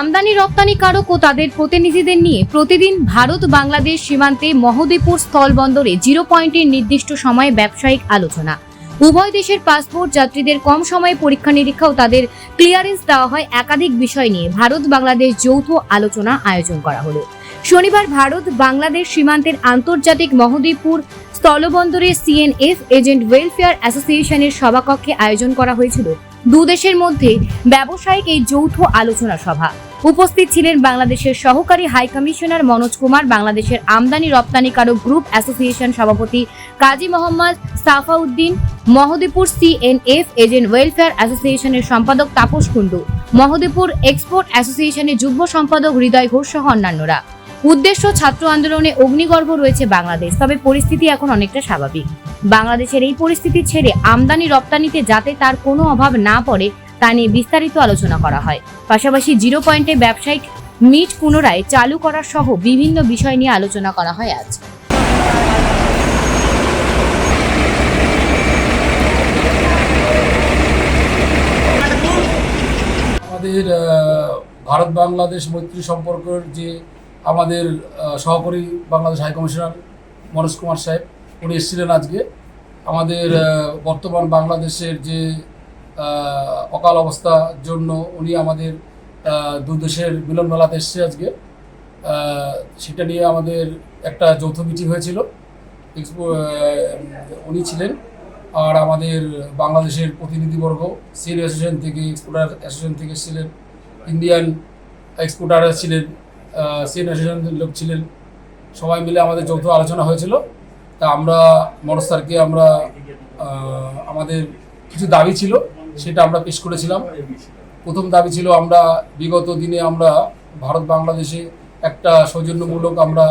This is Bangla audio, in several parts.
আমদানি রপ্তানিকারক ও তাদের প্রতিনিধিদের নিয়ে প্রতিদিন ভারত বাংলাদেশ সীমান্তে মহদীপুর স্থলবন্দরে জিরো পয়েন্টের নির্দিষ্ট সময়ে ব্যবসায়িক আলোচনা। উভয় দেশের পাসপোর্ট যাত্রীদের কম সময়ে পরীক্ষা নিরীক্ষা ও তাদের ক্লিয়ারেন্স দেওয়া হয় একাধিক বিষয় নিয়ে। ভারত বাংলাদেশ যৌথ আলোচনা আয়োজন করা হলো। শনিবার ভারত বাংলাদেশ সীমান্তের আন্তর্জাতিক মহদীপুর স্থলবন্দরে সিএনএফ এজেন্ট ওয়েলফেয়ার অ্যাসোসিয়েশনের সভাকক্ষে আয়োজন করা হয়েছিল। দু দেশের মধ্যে ব্যবসায়িক এই যৌথ আলোচনা সভা। উপস্থিত ছিলেন বাংলাদেশের সহকারী হাই কমিশনার মনোজ কুমার, বাংলাদেশের আমদানি রপ্তানিকারক গ্রুপ অ্যাসোসিয়েশন সভাপতি Kazi Mohammad Safauddin, Mahadipur CNF agent welfare অ্যাসোসিয়েশনের সম্পাদক তাপস কুণ্ডু, মহদীপুর এক্সপোর্ট অ্যাসোসিয়েশনের যুগ্ম সম্পাদক হৃদয় ঘোষ সহ অন্যান্যরা। উদ্দেশ্য ছাত্র আন্দোলনে অগ্নিগর্ভ রয়েছে বাংলাদেশ, তবে পরিস্থিতি এখন অনেকটা স্বাভাবিক। বাংলাদেশের এই পরিস্থিতি ছেড়ে আমদানি রপ্তানিতে যাতে তার কোনো অভাব না পড়ে, তা নিয়ে বিস্তারিত আলোচনা করা হয়। পাশাপাশি জিরো পয়েন্টে ব্যবসায়িক মিট পুনরায় চালু করা সহ বিভিন্ন বিষয় নিয়ে আলোচনা করা হয় আজ। ভারত বাংলাদেশ মৈত্রী সম্পর্কের যে আমাদের সহকারী বাংলাদেশ হাই কমিশনার মনোজ কুমার সাহেব উনি এসেছিলেন আজকে। আমাদের বর্তমান বাংলাদেশের যে অকাল অবস্থার জন্য উনি আমাদের আহ, দু দেশের মিলন মেলাতে এসছে আজকে। সেটা নিয়ে আমাদের একটা যৌথ মিটিং হয়েছিল। উনি ছিলেন। আর আমাদের বাংলাদেশের প্রতিনিধিবর্গ সিএন অ্যাসোসিয়েশন থেকে এক্সপোর্টার অ্যাসোসিয়েশন থেকে ছিলেন ইন্ডিয়ান এক্সপোর্টার ছিলেন। সিএন অ্যাসোসিয়েশনের লোক ছিলেন। সবাই মিলে আমাদের যৌথ আলোচনা হয়েছিল। তা আমরা মনোজ স্যারকে আমরা আমাদের কিছু দাবি ছিল, সেটা আমরা পেশ করেছিলাম। প্রথম দাবি ছিল আমরা বিগত দিনে আমরা ভারত বাংলাদেশে একটা সৌজন্যমূলক আমরা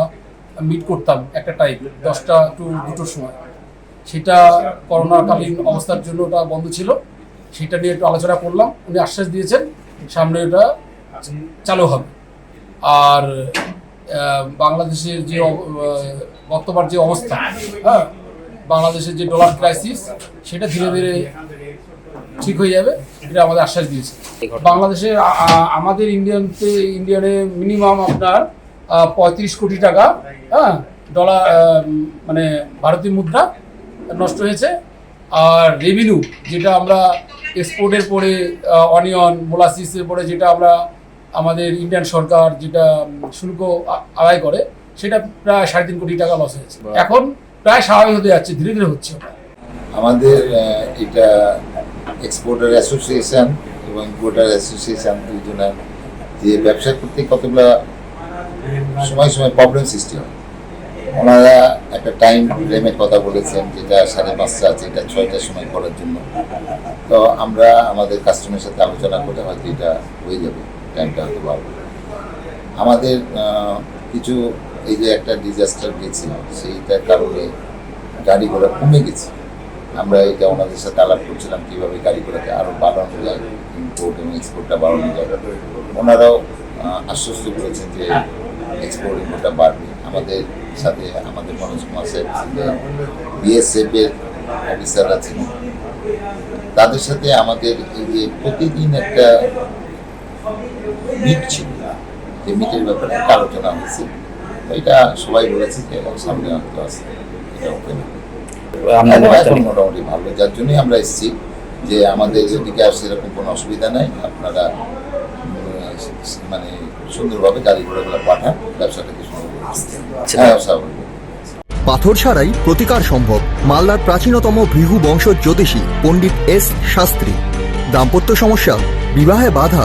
মিট করতাম একটা টাইম দশটা টু দুটোর সময়। সেটা করোনাকালীন অবস্থার জন্য ওটা বন্ধ ছিল। সেটা নিয়ে একটু আলোচনা করলাম। উনি আশ্বাস দিয়েছেন, সামনে এটা চালু হবে। আর বাংলাদেশের যে বর্তমান যে অবস্থা হ্যাঁ বাংলাদেশের যে ডলার ক্রাইসিস সেটা ধীরে ধীরে ঠিক হয়ে যাবে, এটা আমাদের আশ্বাস দিয়েছে। বাংলাদেশে আমাদের ইন্ডিয়ানতে, ইন্ডিয়ানে মিনিমাম আপনার পঁয়ত্রিশ কোটি টাকা হ্যাঁ ডলার মানে ভারতীয় মুদ্রা নষ্ট হয়েছে। আর রেভিনিউ যেটা আমরা এক্সপোর্টের পরে অনিয়ন মোলাসিসের পরে যেটা আমরা আমাদের ইন্ডিয়ান সরকার যেটা শুল্ক আদায় করে সেটা প্রায় সাড়ে তিন কোটি টাকা লস হয়েছে। এখন প্রায় স্বাভাবিক হতে যাচ্ছে ধীরে ধীরে হচ্ছে। আমাদের এটা এক্সপোর্টার অ্যাসোসিয়েশন এবং ইম্পোর্টার অ্যাসোসিয়েশন দুজনের যে ব্যবসা করতে কতগুলো সময় সময় প্রবলেম সৃষ্টি হয়। ওনারা একটা টাইম ফ্রেমের কথা বলেছেন যেটা সাড়ে পাঁচটা আছে এটা ছয়টার সময় করার জন্য। তো আমরা আমাদের কাস্টমারের সাথে আলোচনা করে হয়তো এটা হয়ে যাবে। টাইমটা হয়তো পারব। আমাদের কিছু এই যে একটা ডিজাস্টার গেছে সেইটার কারণে গাড়ি ঘোড়া কমে গেছে। আমরা এটা ওনাদের সাথে আলাপ করছিলাম কীভাবে গাড়ি ঘোড়াকে আরও বাড়ানো যায় ইম্পোর্ট এবং এক্সপোর্টটা বাড়ানো যায়। ওনারাও আশ্বস্ত করেছেন যে এক্সপোর্ট ইম্পোর্টটা বাড়বে। আমাদের সাথে আমাদের মনোজ কুমার সাহেব ছিলেন বিএসএফ এর অফিসার আছেন। তাদের সাথে আমাদের এই যে প্রতিদিন একটা ছিল যে মিটের ব্যাপারে একটা আলোচনা হয়েছে। এটা সবাই বলেছে যে সামনে হয়তো আছে। এটা ওপেন এখন মোটামুটি ভালো। যার জন্যই আমরা এসেছি যে আমাদের আর সেরকম কোনো অসুবিধা নাই। আপনারা মানে সুন্দরভাবে গাড়ি ঘোড়াগুলো পাঠান। ব্যবসাটাকে সুন্দর করে হ্যাঁ পাথর ছাড়াই প্রতিকার সম্ভব। মালদার প্রাচীনতম ভৃহু বংশ জ্যোতিষী পণ্ডিত এস শাস্ত্রী। দাম্পত্য সমস্যা বিবাহে বাধা